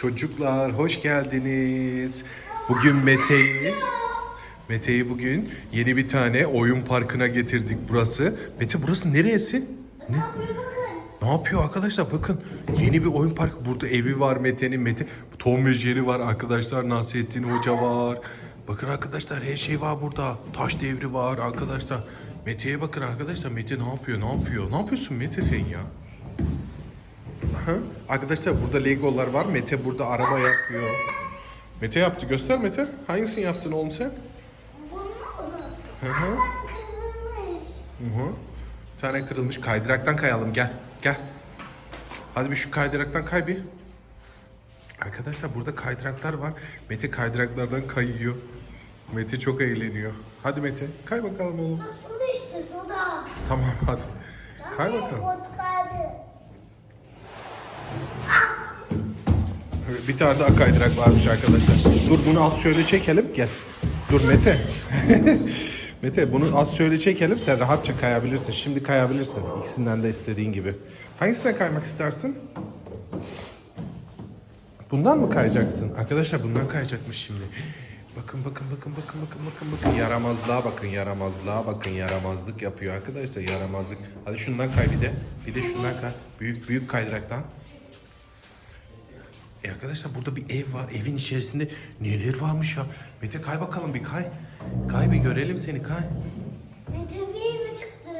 Çocuklar hoş geldiniz. Bugün Mete'yi Mete'yi bugün yeni bir tane oyun parkına getirdik burası. Mete burası neresi? Ne? Ne yapıyor arkadaşlar bakın yeni bir oyun parkı burada evi var Mete'nin Mete Tom ve Jerry var arkadaşlar Nasrettin Hoca var Bakın arkadaşlar her şey var burada taş devri var arkadaşlar Mete'ye bakın arkadaşlar Mete ne yapıyor ne yapıyor ne yapıyorsun Mete sen ya. Arkadaşlar burada Legolar var Mete burada araba yapıyor Mete yaptı göster Mete hangisini yaptın oğlum sen? Hı hı. Hı hı. Bir tane kırılmış. Kaydıraktan kayalım. Gel. Gel. Hadi bir şu kaydıraktan kay bir. Arkadaşlar burada kaydıraklar var. Mete kaydıraklardan kayıyor. Mete çok eğleniyor. Hadi Mete. Kay bakalım oğlum. Soda işte soda. Tamam hadi. Kay bakalım. Bir tane daha kaydırak varmış arkadaşlar. Dur bunu az şöyle çekelim. Gel. Dur Mete. Mete bunu az şöyle çekelim. Sen rahatça kayabilirsin. Şimdi kayabilirsin. İkisinden de istediğin gibi. Hangisine kaymak istersin? Bundan mı kayacaksın? Arkadaşlar bundan kayacakmış şimdi. Bakın bakın bakın bakın bakın bakın bakın yaramazlığa bakın yaramazlığa bakın yaramazlık yapıyor arkadaşlar yaramazlık. Hadi şundan kay bir de. Bir de şundan kay. Büyük büyük kaydıraktan. E arkadaşlar burada bir ev var. Evin içerisinde neler varmış ya. Mete kay bakalım bir kay. Kay bir görelim seni kay. Meteviye mi çıktı?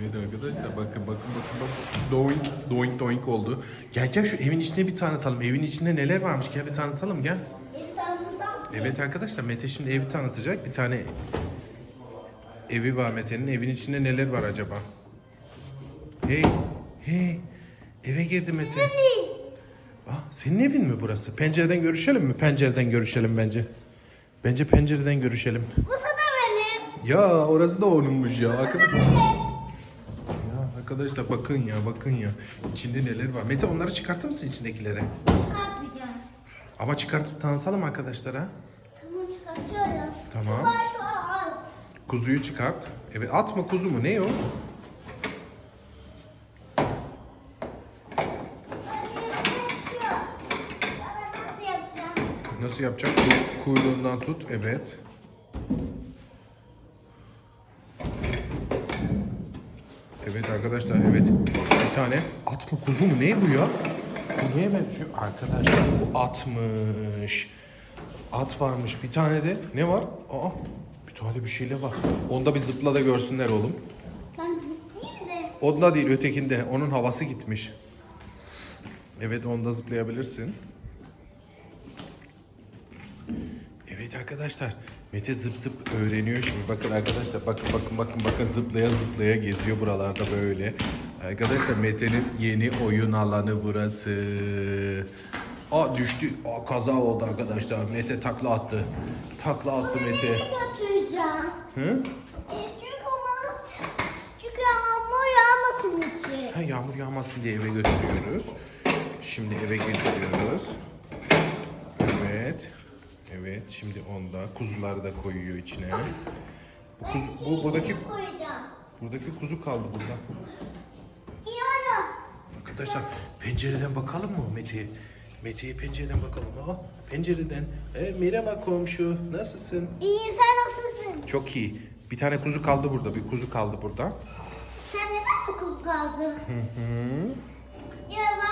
Evet arkadaşlar bakın bakın bakın bakın. Doink doink doink oldu. Gel gel şu evin içine bir tanıtalım. Evin içinde neler varmış gel bir tanıtalım gel. Evet arkadaşlar Mete şimdi evi tanıtacak. Bir tane evi var Mete'nin. Evin içinde neler var acaba? Hey hey eve girdi Mete. Ah, senin evin mi burası? Pencereden görüşelim mi? Pencereden görüşelim bence. Bence pencereden görüşelim. Bu sana benim. Ya orası da onunmuş ya. Arkadaşlar. Ya arkadaşlar bakın ya bakın ya. İçinde neler var. Mete onları çıkartır mısın içindekileri? Çıkartmayacağım. Ama çıkartıp tanıtalım arkadaşlara. Tamam çıkartıyorum. Tamam. Şu var şu alt. Kuzuyu çıkart. Evet at mı kuzu mu ne o? Ben nasıl yapacağım? Nasıl yapacak? Ku- Kuyruğundan tut. Evet. Evet arkadaşlar evet. Bir tane at mı kuzu mu ne bu ya? Bu neye benziyor? Arkadaşlar bu atmış. At varmış. Bir tane de ne var? Aa bir tane bir şeyle var. Onda bir zıpla da görsünler oğlum. Ben zıplayayım de. Onda değil ötekinde. Onun havası gitmiş. Evet onda zıplayabilirsin. Evet arkadaşlar. Mete zıp zıp öğreniyor şimdi. Bakın arkadaşlar bakın bakın bakın bakın zıplaya zıplaya geziyor buralarda böyle. Arkadaşlar Mete'nin yeni oyun alanı burası. Aa düştü. Aa kaza oldu arkadaşlar. Mete takla attı. Takla attı Mete. Batıracağım. Hı? E, çünkü onu çünkü hamur yağmasın içi. Ha, yağmur yağmasın diye eve götürüyoruz. Şimdi eve getiriyoruz. Şimdi onda kuzuları da koyuyor içine. Bu, kuzu, bu buradaki buradaki kuzu kaldı burada. Arkadaşlar pencereden bakalım mı Mete'ye? Mete'ye pencereden bakalım. Aa, pencereden. E, merhaba komşu. Nasılsın? İyiyim sen nasılsın? Çok iyi. Bir tane kuzu kaldı burada. Bir kuzu kaldı burada. Sen neden mi kuzu kaldı? Hı hı. Ya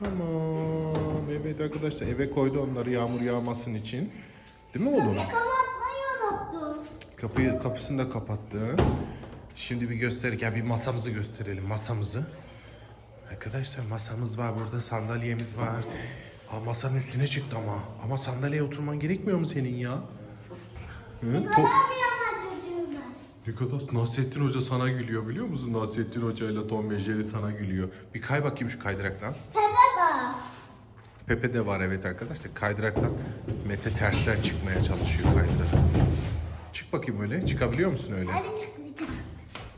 Tamam. Evet arkadaşlar eve koydu onları yağmur yağmasın için. Değil mi oğlum? Kapatmayı unuttum. Kapıyı kapısını da kapattı. Şimdi bir göster gel bir masamızı gösterelim masamızı. Arkadaşlar masamız var burada sandalyemiz var. Aa, masanın üstüne çıktı ama. Ama sandalyeye oturman gerekmiyor mu senin ya? Hı? To-. Nikolas Nasrettin Hoca sana gülüyor biliyor musun? Nasrettin Hoca ile Tom ve Jerry sana gülüyor. Bir kay bakayım şu kaydıraktan. Pepe. Pepe de var evet arkadaşlar. Kaydıraktan Mete tersten çıkmaya çalışıyor kaydırak. Çık bakayım öyle. Çıkabiliyor musun öyle? Hadi çıkmayacağım.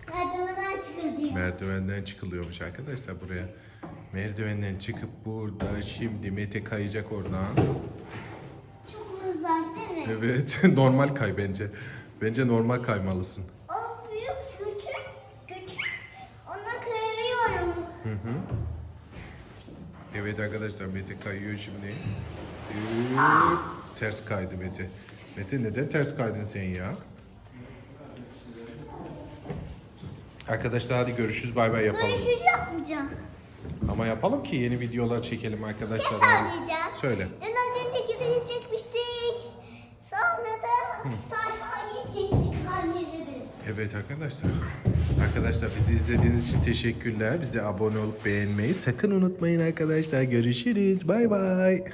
Merdivenden çıkıyor Merdivenden çıkılıyormuş arkadaşlar buraya. Merdivenden çıkıp burada şimdi Mete kayacak oradan. Çok uzak değil mi? Evet normal kay bence. Bence normal kaymalısın. O büyük küçük küçük. Ona kıyıyorum. Evet arkadaşlar Mete kayıyor şimdi. Ters kaydı Mete. Mete neden ters kaydın sen ya? Arkadaşlar hadi görüşürüz bay bay yapalım. Görüşürüz yapmayacağım. Ama yapalım ki yeni videolar çekelim Bir şey arkadaşlar. söyleyeceğim. Söyle. Dün az önceki de çekmiştik. Sonra da anneleri. Evet arkadaşlar. Arkadaşlar bizi izlediğiniz için teşekkürler. Bize abone olup beğenmeyi sakın unutmayın arkadaşlar. Görüşürüz. Bay bay.